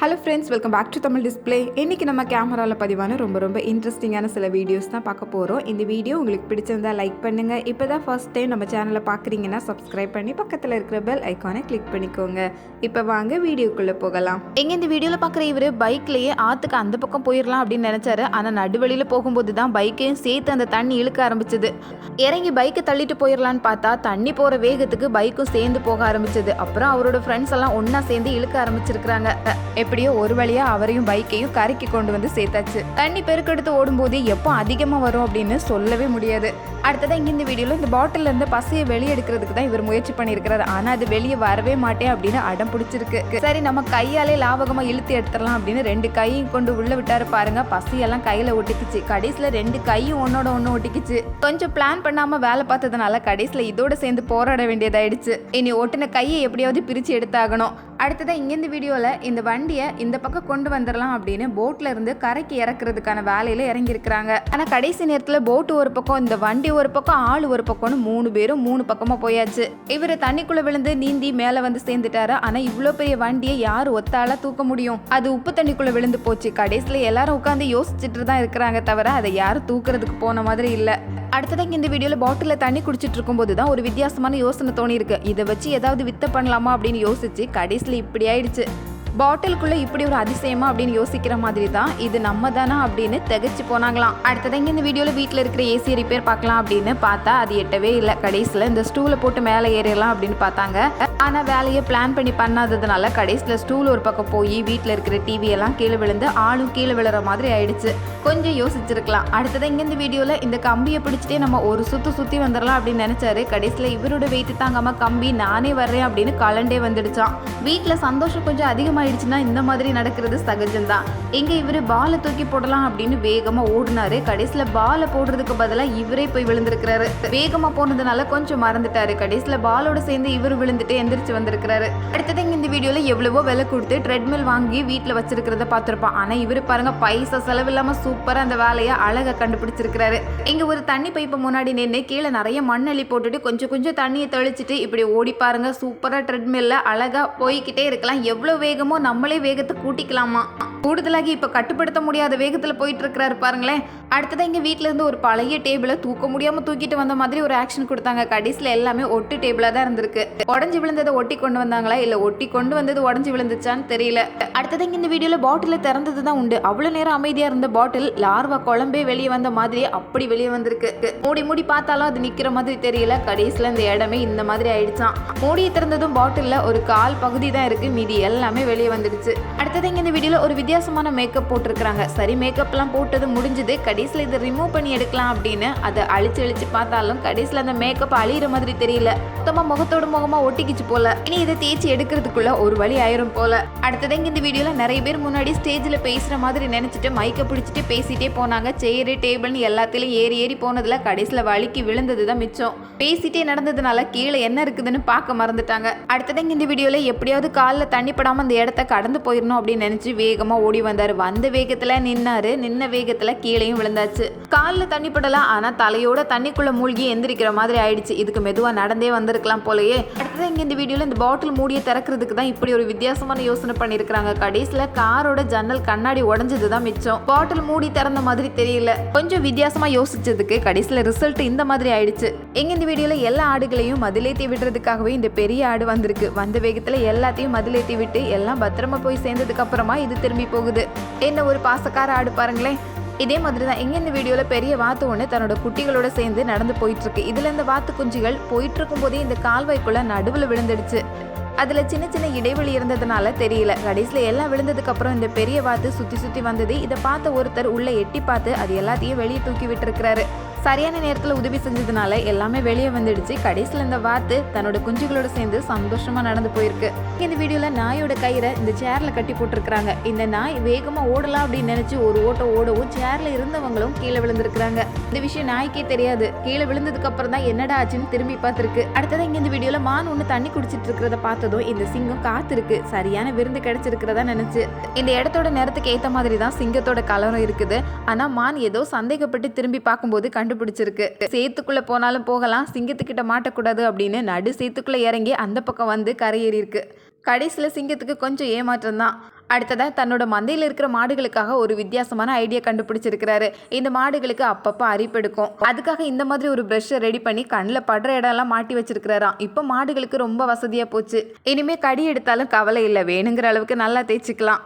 Hello friends welcome back to Tamil display இன்றைக்கி நம்ம கேமராவில் பதிவான ரொம்ப ரொம்ப இன்ட்ரெஸ்டிங்கான சில வீடியோஸ் தான் பார்க்க போகிறோம் இந்த வீடியோ உங்களுக்கு பிடிச்சிருந்தா லைக் பண்ணுங்கள் இப்போ தான் ஃபர்ஸ்ட் டைம் நம்ம சேனலை பார்க்குறீங்கன்னா சப்ஸ்கிரைப் பண்ணி பக்கத்தில் இருக்கிற பெல் ஐக்கானை கிளிக் பண்ணிக்கோங்க. இப்போ வாங்க வீடியோக்குள்ளே போகலாம். எங்கே இந்த வீடியோவில் பார்க்குற இவர் பைக்லேயே ஆற்றுக்கு அந்த பக்கம் போயிடலாம் அப்படின்னு நினச்சாரு. ஆனால் நடுவழியில் போகும்போது தான் பைக்கையும் சேர்த்து அந்த தண்ணி இழுக்க ஆரம்பிச்சது. இறங்கி பைக்கை தள்ளிட்டு போயிடலான்னு பார்த்தா தண்ணி போகிற வேகத்துக்கு பைக்கும் சேர்ந்து போக ஆரம்பிச்சது. அப்புறம் அவரோட ஃப்ரெண்ட்ஸ் எல்லாம் ஒன்றா சேர்ந்து இழுக்க ஆரம்பிச்சிருக்கிறாங்க. எப்படியோ ஒரு வழியா அவரையும் பைக்கையும் கரைக்கு கொண்டு வந்து சேர்த்தாச்சு. தண்ணி பெருக்கெடுத்து ஓடும்போது எப்போ அதிகமாக வரும் அப்படின்னு சொல்லவே முடியாது. அடுத்ததான் இங்கே இந்த வீடியோவில் இந்த பாட்டிலேருந்து இருந்து பசையை வெளியே எடுக்கிறதுக்கு தான் இவர் முயற்சி பண்ணியிருக்கிறார். ஆனால் அது வெளியே வரவே மாட்டேன் அப்படின்னு அடம் பிடிச்சிருக்கு. சரி நம்ம கையாலே லாபகமாக இழுத்து எடுத்துடலாம் அப்படின்னு ரெண்டு கையும் கொண்டு உள்ள விட்டாரு பாருங்க. பசையெல்லாம் கையில் ஒட்டிக்கிச்சு. கடைசியில் ரெண்டு கையும் ஒன்னோட ஒன்று ஒட்டிக்கிச்சு. கொஞ்சம் பிளான் பண்ணாமல் வேலை பார்த்ததுனால கடைசியில் இதோட சேர்ந்து போராட வேண்டியதாயிடுச்சு. இனி ஒட்டின கையை எப்படியாவது பிரித்து எடுத்தாகணும். அடுத்ததான் இங்கேருந்து வீடியோவில் இந்த வண்டியை இந்த பக்கம் கொண்டு வந்துடலாம் அப்படின்னு போட்டில் இருந்து கரைக்கு இறக்குறதுக்கான வேலையில் இறங்கியிருக்கிறாங்க. ஆனால் கடைசி நேரத்தில் போட்டு ஒரு பக்கம் இந்த வண்டி ஒரு பக்கம் ஆள் ஒரு பக்கம்னு மூணு பேரும் மூணு பக்கமாக போயாச்சு. இவர் தண்ணிக்குள்ள விழுந்து நீந்தி மேலே வந்து சேர்ந்துட்டாரு. ஆனால் இவ்வளோ பெரிய வண்டியை யார் ஒத்தால தூக்க முடியும்? அது உப்பு தண்ணிக்குள்ள விழுந்து போச்சு. கடைசியில் எல்லாரும் உட்காந்து யோசிச்சுட்டு தான் இருக்கிறாங்க தவிர அதை யாரும் தூக்குறதுக்கு போன மாதிரி இல்லை. அடுத்ததாக இந்த வீடியோவில் பாட்டிலில் தண்ணி குடிச்சிட்டு இருக்கும்போது தான் ஒரு வித்தியாசமான யோசனை தோணி இருக்கு இதை வச்சு ஏதாவது வித்த பண்ணலாமா அப்படின்னு யோசிச்சு கடைசியில் இப்படி ஆயிடுச்சு. பாட்டிலுக்குள்ளே இப்படி ஒரு அதிசயமா அப்படின்னு யோசிக்கிற மாதிரி தான் இது நம்ம தானா அப்படின்னு திகைச்சு போனாங்களாம். அடுத்ததாங்க இந்த வீடியோவில் வீட்டில் இருக்கிற ஏசி ரிப்பேர் பார்க்கலாம் அப்படின்னு பார்த்தா அது எட்டவே இல்லை. கடைசியில் இந்த ஸ்டூலை போட்டு மேலே ஏறிடலாம் அப்படின்னு பார்த்தாங்க. ஆனால் வேலையை பிளான் பண்ணி பண்ணாததுனால கடைசியில் ஸ்டூல் ஒரு பக்கம் போய் வீட்டில் இருக்கிற டிவியெல்லாம் கீழே விழுந்து ஆளும் கீழே விழுற மாதிரி ஆயிடுச்சு. கொஞ்சம் யோசிச்சிருக்கலாம். அடுத்ததான் இங்கேருந்து வீடியோவில் இந்த கம்பியை பிடிச்சிட்டே நம்ம ஒரு சுற்றி சுற்றி வந்துடலாம் அப்படின்னு நினச்சாரு. கடைசியில் இவரோட வெயிட்டு தாங்காமல் கம்பி நானே வர்றேன் அப்படின்னு கலண்டே வந்துடுச்சான் வீட்டில் சந்தோஷம் கொஞ்சம் அதிகமாயிடுச்சுன்னா இந்த மாதிரி நடக்கிறது சகஜம்தான். இங்கே இவர் பாலை தூக்கி போடலாம் அப்படின்னு வேகமாக ஓடினாரு. கடைசியில் பாலை போடுறதுக்கு பதிலாக இவரே போய் விழுந்திருக்கிறாரு. வேகமாக போனதுனால கொஞ்சம் மறந்துட்டாரு. கடைசியில் பாலோட சேர்ந்து இவர் விழுந்துட்டு எந்திரிச்சு வந்திருக்கிறாரு. அடுத்தது இங்க இந்த வீடியோல எவ்வளவோ விலை கொடுத்து ட்ரெட்மில் வாங்கி வீட்டில் வச்சிருக்கிறத பார்த்துருப்பான் ஆனா இவர் பாருங்க பைசா செலவில்லாம சூப்பரா அந்த வேலையை அழகா கண்டுபிடிச்சிருக்கிறாரு. இங்க ஒரு தண்ணி பைப்பை முன்னாடி நின்று கீழே நிறைய மண்ணள்ளி போட்டுட்டு கொஞ்சம் கொஞ்சம் தண்ணியை தெளிச்சிட்டு இப்படி ஓடி பாருங்க சூப்பரா ட்ரெட்மில்ல அழகா போய்கிட்டே இருக்கலாம். எவ்வளவு வேகமோ நம்மளே வேகத்தை கூட்டிக்கலாமா? கூடுதலாகி இப்போ கட்டுப்படுத்த முடியாத வேகத்தில் போயிட்டு இருக்கிறாரு பாருங்களேன். அடுத்ததான் இங்கே வீட்டிலேருந்து ஒரு பழைய டேபிளை தூக்க முடியாமல் தூக்கிட்டு வந்த மாதிரி ஒரு ஆக்ஷன் கொடுத்தாங்க. கடைசியில் எல்லாமே ஒட்டு டேபிளாக தான் இருந்திருக்கு. உடஞ்சி விழுந்ததை ஒட்டி கொண்டு வந்தாங்களா? இல்லை ஒட்டி கொண்டு வந்தது உடஞ்சி விழுந்துச்சான்னு தெரியல. அடுத்தது இங்கே இந்த வீடியோவில் பாட்டிலில் திறந்தது தான் உண்டு. அவ்வளோ நேரம் அமைதியாக இருந்த பாட்டில் லார்வா குழம்பே வெளியே வந்த மாதிரி அப்படி வெளியே வந்திருக்கு. மூடி மூடி பார்த்தாலும் அது நிற்கிற மாதிரி தெரியல. கடைசியில் இந்த இடமே இந்த மாதிரி ஆயிடுச்சான் மூடியை திறந்ததும் பாட்டிலில் ஒரு கால் பகுதி தான் இருக்குது மீதி எல்லாமே வெளியே வந்துடுச்சு. அடுத்தது இங்கே இந்த வீடியோவில் ஒரு வித்தியாசமான மேக்கப் போட்டிருக்கிறாங்க. சரி மேக்கப்லாம் போட்டது முடிஞ்சது. கடைசியில் இதை ரிமூவ் பண்ணி எடுக்கலாம் அப்படின்னு அதை அழிச்சு அழிச்சு பார்த்தாலும் கடைசியில் அந்த மேக்கப் அழியிற மாதிரி தெரியல. மொத்தமாக முகத்தோட முகமாக ஒட்டிக்கிச்சு போல. இனி இதை தேய்ச்சி எடுக்கிறதுக்குள்ள ஒரு வழி ஆயிரும் போல. அடுத்தது இந்த வீடியோவில் நிறைய பேர் முன்னாடி ஸ்டேஜில் பேசுகிற மாதிரி நினச்சிட்டு மைக்கை பிடிச்சிட்டு பேசிட்டே போனாங்க. சேரு டேபிள்னு எல்லாத்துலேயும் ஏறி ஏறி போனதில் கடைசியில் வலிக்கு விழுந்தது தான் மிச்சம். பேசிட்டே நடந்ததுனால கீழே என்ன இருக்குதுன்னு பார்க்க மறந்துட்டாங்க. அடுத்தது இந்த வீடியோவில் எப்படியாவது காலில் தண்ணி படாமல் அந்த இடத்த கடந்து போயிடணும் அப்படின்னு நினச்சி வேகமாக ஓடி வந்தார். வந்த வேகத்தில் நின்னார். நின்ன வேகத்தில் கீழேயும் விழுந்தாச்சு. காலில் தண்ணி படலாம் ஆனால் தலையோட தண்ணிக்குள்ளே மூழ்கி எந்திரிக்கிற மாதிரி ஆயிடுச்சு. இதுக்கு மெதுவாக நடந்தே வந்திருக்கலாம் போலயே. அடுத்தது இங்கே இந்த வீடியோவில் இந்த பாட்டில் மூடியை திறக்கிறதுக்கு தான் இப்படி ஒரு வித்தியாசமான யோசனை பண்ணியிருக்கிறாங்க கடைசியில் காரோட ஜன்னல் கண்ணாடி உடஞ்சது தான் மிச்சம். பாட்டில் மூடி திறந்த மாதிரி தெரியல. கொஞ்சம் வித்தியாசமாக யோசிச்சதுக்கு கடைசியில் ரிசல்ட் இந்த மாதிரி ஆயிடுச்சு. எங்க இந்த வீடியோவில் எல்லா ஆடுகளையும் மதிலேத்தி விடுறதுக்காகவே இந்த பெரிய ஆடு வந்திருக்கு. வந்த வேகத்தில் எல்லாத்தையும் மதிலேத்தி விட்டு எல்லாம் பத்திரமா போய் சேர்ந்ததுக்கு அப்புறமா இது திரும்பி போகுது. என்ன ஒரு பாசக்கார ஆடு பாருங்களேன். இதே மாதிரி தான் எங்கே இந்த வீடியோவில் பெரிய வாத்து ஒன்று தன்னோட குட்டிகளோட சேர்ந்து நடந்து போயிட்டுருக்கு. இதில் இந்த வாத்து குஞ்சுகள் போயிட்டு இருக்கும் போதே இந்த கால்வாய்க்குள்ளே நடுவில் விழுந்துடுச்சு. அதில் சின்ன சின்ன இடைவெளி இருந்ததுனால தெரியல. கடைசியில் எல்லாம் விழுந்ததுக்கப்புறம் இந்த பெரிய வாத்து சுற்றி சுற்றி வந்தது. இதை பார்த்த ஒருத்தர் உள்ளே எட்டி பார்த்து அது எல்லாத்தையும் வெளியே தூக்கி விட்டுருக்கிறாரு. சரியான நேரத்தில் உதவி செஞ்சதுனால எல்லாமே வெளியே வந்துடுச்சு. கடைசியில் இந்த வாத்து தன்னோட குஞ்சுகளோட சேர்ந்து சந்தோஷமாக நடந்து போயிருக்கு. இந்த வீடியோவில் நாயோட கயிறை இந்த சேரில் கட்டி போட்டிருக்கிறாங்க. இந்த நாய் வேகமாக ஓடலாம் அப்படின்னு நினச்சி ஒரு ஓட்டம் ஓடவும் சேரில் இருந்தவங்களும் கீழே விழுந்திருக்கிறாங்க. இந்த விஷயம் நாய்க்கே தெரியாது. கீழே விழுந்ததுக்கு அப்புறம் தான் என்னடா ஆச்சுன்னு திரும்பி பார்த்துருக்கு. அடுத்ததான் இங்கே இந்த வீடியோவில் மான் ஒன்று தண்ணி குடிச்சிட்டு இருக்கிறத பார்த்ததும் இந்த சிங்கம் காத்திருக்கு. சரியான விருந்து கிடைச்சிருக்கிறதா நினைச்சு. இந்த இடத்தோட நேரத்துக்கு ஏற்ற மாதிரி தான் சிங்கத்தோட கலரும் இருக்குது. ஆனால் மான் ஏதோ சந்தேகப்பட்டு திரும்பி பார்க்கும்போது கண்டுபிடிச்சிருக்கு. சேத்துக்குள்ள போனாலும் போகலாம் சிங்கத்துக்கிட்ட மாட்டக்கூடாது அப்படின்னு நடு சேத்துக்குள்ள இறங்கி அந்த பக்கம் வந்து கரையேறி இருக்கு கடைசியில் சிங்கத்துக்கு கொஞ்சம் ஏமாற்றம் தான் அடுத்ததாக தன்னோட மந்தையில் இருக்கிற மாடுகளுக்காக ஒரு வித்தியாசமான ஐடியா கண்டுபிடிச்சிருக்கிறாரு. இந்த மாடுகளுக்கு அப்பப்போ அரிப்பெடுக்கும் அதுக்காக இந்த மாதிரி ஒரு ப்ரஷ்ஷை ரெடி பண்ணி கண்ணில் படுற இடம்லாம் மாட்டி வச்சிருக்கிறாராம். இப்போ மாடுகளுக்கு ரொம்ப வசதியாக போச்சு. இனிமேல் கடி எடுத்தாலும் கவலை இல்லை. வேணுங்கிற அளவுக்கு நல்லா தேய்ச்சிக்கலாம்.